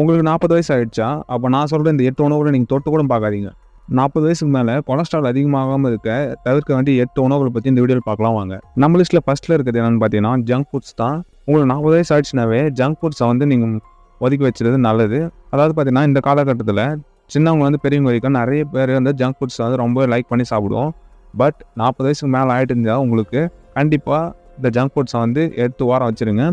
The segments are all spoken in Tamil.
உங்களுக்கு நாற்பது வயசு ஆகிடுச்சா அப்போ நான் சொல்கிற இந்த எட்டு உணவுகளை நீங்கள் தொட்டு கூட பார்க்காதீங்க. நாற்பது வயசுக்கு மேலே கொலஸ்ட்ரால் அதிகமாகாமல் இருக்க தவிர்க்க வேண்டிய எட்டு உணவுகளை பற்றி இந்த வீடியோவில் பார்க்கலாம் வாங்க. நம்ம லிஸ்ட்டில் ஃபஸ்ட்டில் இருக்கிறது என்னென்னு பார்த்தீங்கன்னா ஜங்க் ஃபுட்ஸ் தான். உங்களுக்கு நாற்பது வயசு ஆயிடுச்சுனாவே ஜங்க் ஃபுட்ஸை வந்து நீங்கள் ஒதுக்கி வச்சுறது நல்லது. அதாவது பார்த்தீங்கன்னா இந்த காலகட்டத்தில் சின்னவங்க வந்து பெரியவங்க வரைக்கும் நிறைய பேர் வந்து ஜங்க் ஃபுட்ஸ் வந்து ரொம்ப லைக் பண்ணி சாப்பிடுவோம். பட் நாற்பது வயசுக்கு மேலே ஆகிட்டு இருந்தால் உங்களுக்கு கண்டிப்பாக இந்த ஜங்க் ஃபுட்ஸை வந்து எடுத்து வாரம் வச்சுருங்க.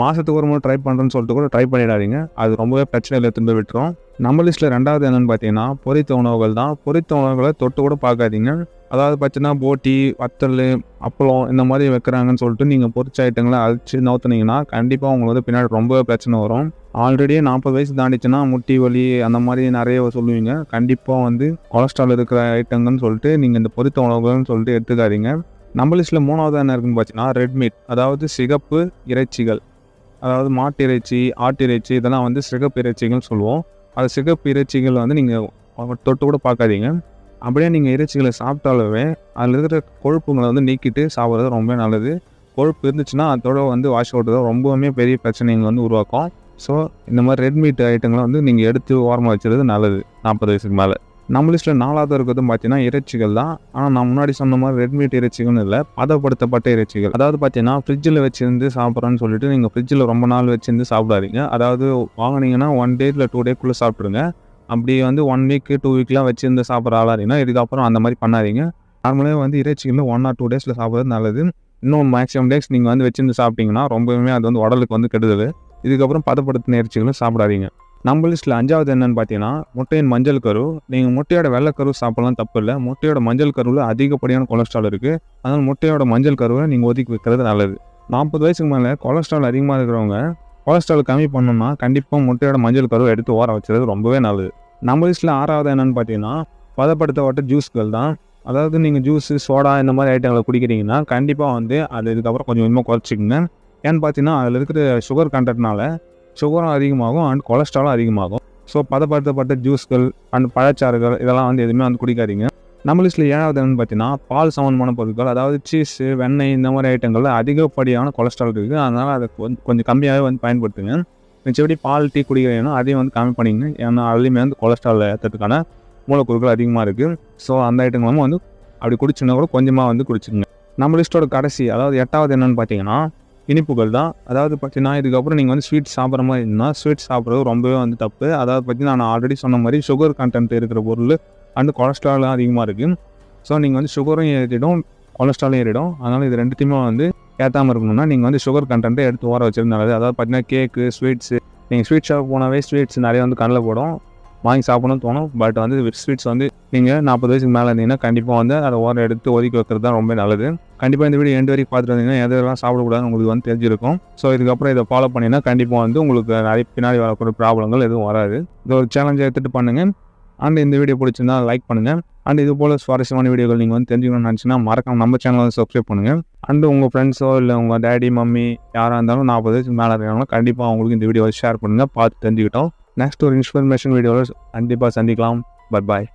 மாதத்துக்கு ஒரு முறை ட்ரை பண்ணுறேன்னு சொல்லிட்டு கூட ட்ரை பண்ணிடாதீங்க. அது ரொம்பவே பிரச்சனையில் இல்லை திரும்ப விட்டுரும். நம்ம லிஸ்ட்டில் ரெண்டாவது என்னென்னு பார்த்தீங்கன்னா பொரித்த உணவுகள் தான். பொரித்த உணவுகளை தொட்டு கூட பார்க்காதீங்க. அதாவது பார்த்தீங்கன்னா போட்டி வத்தல் அப்பளம் இந்த மாதிரி வைக்கிறாங்கன்னு சொல்லிட்டு நீங்கள் பொரிச்ச ஐட்டங்களை அழிச்சு நவுத்துனீங்கன்னா கண்டிப்பாக உங்களுக்கு வந்து பின்னாடி ரொம்ப பிரச்சனை வரும். ஆல்ரெடி நாற்பது வயசு தாண்டிச்சுன்னா முட்டி வலி அந்த மாதிரி நிறைய சொல்லுவீங்க. கண்டிப்பாக வந்து கொலஸ்ட்ரால் இருக்கிற ஐட்டங்கள்னு சொல்லிட்டு நீங்கள் இந்த பொரித்த உணவுகள்னு சொல்லிட்டு எடுத்துக்காதீங்க. நம்ம லிஸ்ட்டில் மூணாவது என்ன இருக்குன்னு பார்த்தீங்கன்னா ரெட் மீட் அதாவது சிகப்பு இறைச்சிகள். அதாவது மாட்டு இறைச்சி ஆட்டு இறைச்சி இதெல்லாம் வந்து சிகப்பு இறைச்சிகள்னு சொல்லுவோம். அது சிகப்பு இறைச்சிகள் வந்து நீங்கள் தொட்டு கூட பார்க்காதீங்க. அப்படியே நீங்கள் இறைச்சிகளை சாப்பிட்டாலுமே அதில் இருக்கிற கொழுப்புங்களை வந்து நீக்கிட்டு சாப்பிட்றது ரொம்ப நல்லது. கொழுப்பு இருந்துச்சுன்னா அதோட வந்து வாஷ் ஓட்டுறது ரொம்பவுமே பெரிய பிரச்சனைகள் வந்து உருவாக்கும். ஸோ இந்த மாதிரி ரெட் மீட் ஐட்டங்களை வந்து நீங்கள் எடுத்து ஓரமாக வச்சுருது நல்லது. நாற்பது வயசுக்கு மேலே. நம்ம லிஸ்ட்டில் நாலாவது இருக்கிறதும் பார்த்தீங்கன்னா இறைச்சிகள் தான். ஆனால் நான் முன்னாடி சொன்ன மாதிரி ரெட்மீட் இறைச்சிகள்னு இல்லை பதப்படுத்தப்பட்ட இறைச்சிகள். அதாவது பார்த்தீங்கன்னா ஃப்ரிட்ஜில் வச்சிருந்து சாப்பிட்றேன்னு சொல்லிட்டு நீங்கள் ஃப்ரிட்ஜில் ரொம்ப நாள் வச்சிருந்து சாப்பிடாதீங்க. அதாவது வாங்கினீங்கன்னா ஒன் டே இல்லை டூ டேக்குள்ளே சாப்பிட்ருங்க அப்படி வந்து ஒன் வீக்கு டூ வீக்லாம் வச்சிருந்து சாப்பிட்ற ஆளாக இருந்தீங்கன்னா இதுக்கப்புறம் அந்த மாதிரி பண்ணாதீங்க. நார்மலாக வந்து இறைச்சிகளில் ஒன் ஆர் டூ டேஸில் சாப்பிட்றது நல்லது. இன்னும் மேக்ஸிமம் டேஸ் நீங்கள் வந்து வச்சிருந்து சாப்பிட்டீங்கன்னா ரொம்பவுமே அது வந்து உடலுக்கு வந்து கெடுதல். இதுக்கப்புறம் பதப்படுத்தின இறைச்சிகளும் சாப்பிடாதீங்க. நம்ம லிஸ்ட்டில் அஞ்சாவது என்னென்னு பார்த்தீங்கன்னா முட்டையின் மஞ்சள் கரு. நீங்கள் முட்டையோட வெள்ளைக்கரு சாப்பிடலாம் தப்பு இல்லை முட்டையோட மஞ்சள் கருவில் அதிகப்படியான கொலஸ்ட்ரால் இருக்குது அதனால் முட்டையோட மஞ்சள் கருவை நீங்கள் ஒதுக்கி வைக்கிறது நல்லது. நாற்பது வயசுக்கு மேலே கொலஸ்ட்ரால் அதிகமாக இருக்கிறவங்க கொலஸ்ட்ரால் கம்மி பண்ணணும்னா கண்டிப்பாக முட்டையோட மஞ்சள் கருவை எடுத்து ஓர வச்சுறது ரொம்பவே நல்லது. நம்ம லிஸ்ட்டில் ஆறாவது என்னென்னு பார்த்தீங்கன்னா பதப்படுத்தப்பட்ட ஜூஸ்கள் தான். அதாவது நீங்கள் ஜூஸு சோடா இந்த மாதிரி ஐட்டங்களை குடிக்கிறீங்கன்னா கண்டிப்பாக வந்து அது இதுக்கப்புறம் கொஞ்சம் கொஞ்சமாக குறைச்சிக்கங்க. ஏன்னு பார்த்தீங்கன்னா அதில் இருக்கிற சுகர் கண்டென்ட்னால சுகரும் அதிகமாகும் அண்ட் கொலஸ்ட்ராலும் அதிகமாகும். ஸோ பதப்படுத்தப்பட்ட ஜூஸ்கள் அண்ட் பழச்சாறுகள் இதெல்லாம் வந்து எதுவுமே வந்து குடிக்காதீங்க. நம்ம லிஸ்ட்டில் ஏழாவது என்னன்னு பார்த்தீங்கன்னா பால் சம்மந்தமான பொருட்கள் அதாவது சீஸு வெண்ணெய் இந்த மாதிரி ஐட்டங்களில் அதிகப்படியான கொலஸ்ட்ரால் இருக்குது. அதனால் அதை கொஞ்சம் கொஞ்சம் கம்மியாகவே வந்து பயன்படுத்துங்க. மிச்சபடி பால் டீ குடிக்கிறீங்கன்னா அதையும் வந்து கம்மி பண்ணிங்க ஏன்னா அதுலேயுமே வந்து கொலஸ்ட்ரால் ஏற்றுறதுக்கான மூலக்கூறுகள் அதிகமாக இருக்குது ஸோ அந்த ஐட்டங்களும் வந்து அப்படி குடிச்சுன்னா கூட கொஞ்சமாக வந்து குடிச்சுங்க நம்ம லிஸ்ட்டோட கடைசி அதாவது எட்டாவது என்னென்னு பார்த்தீங்கன்னா இனிப்புகள் தான். அதாவது பார்த்தீங்கன்னா இதுக்கப்புறம் நீங்கள் வந்து ஸ்வீட் சாப்பிட்ற மாதிரி இருந்தால் ஸ்வீட் சாப்பிட்றது ரொம்பவே வந்து தப்பு. அதாவது பார்த்தீங்கன்னா நான் ஆல்ரெடி சொன்ன மாதிரி சுகர் கண்டென்ட் இருக்கிற பொருள் அண்டு கொலஸ்ட்ராலும் அதிகமாக இருக்குது ஸோ நீங்கள் வந்து சுகரும் ஏறிடும் கொலஸ்ட்ராலும் ஏறிடும். அதனால் இது ரெண்டுத்தையுமே வந்து ஏற்றாமல் இருக்கணும்னா நீங்கள் வந்து சுகர் கண்டென்ட்டை எடுத்து ஓர வச்சிருந்தா நல்லது. அதாவது பார்த்தீங்கன்னா கேக்கு ஸ்வீட்ஸு நீங்கள் ஸ்வீட் ஷாப் போனாவே ஸ்வீட்ஸ் நிறைய வந்து கண்ணில் போடும். வாங்கி சாப்பிடணும்னு தோணும். பட் வந்து ஸ்வீட்ஸ் வந்து நீங்கள் நாற்பது வயசுக்கு மேலே இருந்தீங்கன்னா கண்டிப்பாக வந்து அதை ஓரம் எடுத்து ஒதுக்கி வைக்கிறது தான் ரொம்ப நல்லது. கண்டிப்பாக இந்த வீடியோ எண்டு வரைக்கும் பார்த்துட்டு வந்தீங்கன்னா எதெல்லாம் சாப்பிடக்கூடாதுன்னு உங்களுக்கு வந்து தெரிஞ்சிருக்கும். ஸோ இதுக்கப்புறம் இதை ஃபாலோ பண்ணிங்கன்னா கண்டிப்பாக வந்து உங்களுக்கு நிறைய பின்னாடி வரக்கூடிய ப்ராப்ளங்கள் எதுவும் வராது. இது ஒரு சேலஞ்சை எடுத்துகிட்டு பண்ணுங்கள் அண்ட் இந்த வீடியோ பிடிச்சிருந்தா லைக் பண்ணுங்கள் அண்ட் இது போல் சுவாரஸ்யமான வீடியோக்கள் நீங்கள் வந்து தெரிஞ்சுக்கணும்னு நினச்சின்னா மறக்காம நம்ம சேனலை சப்ஸ்கிரைப் பண்ணுங்கள் அண்டு உங்கள் ஃப்ரெண்ட்ஸோ இல்லை உங்கள் டேடி மம்மி யாராக இருந்தாலும் நாற்பது வயசுக்கு மேலே இருக்காங்களோ கண்டிப்பாக அவங்களுக்கு இந்த வீடியோவை ஷேர் பண்ணுங்கள் பார்த்து தெரிஞ்சுக்கிட்டோம். நெக்ஸ்ட் ஒரு இன்ஃபர்மேஷன் வீடியோவில் கண்டிப்பாக சந்திக்கலாம். பட் பாய்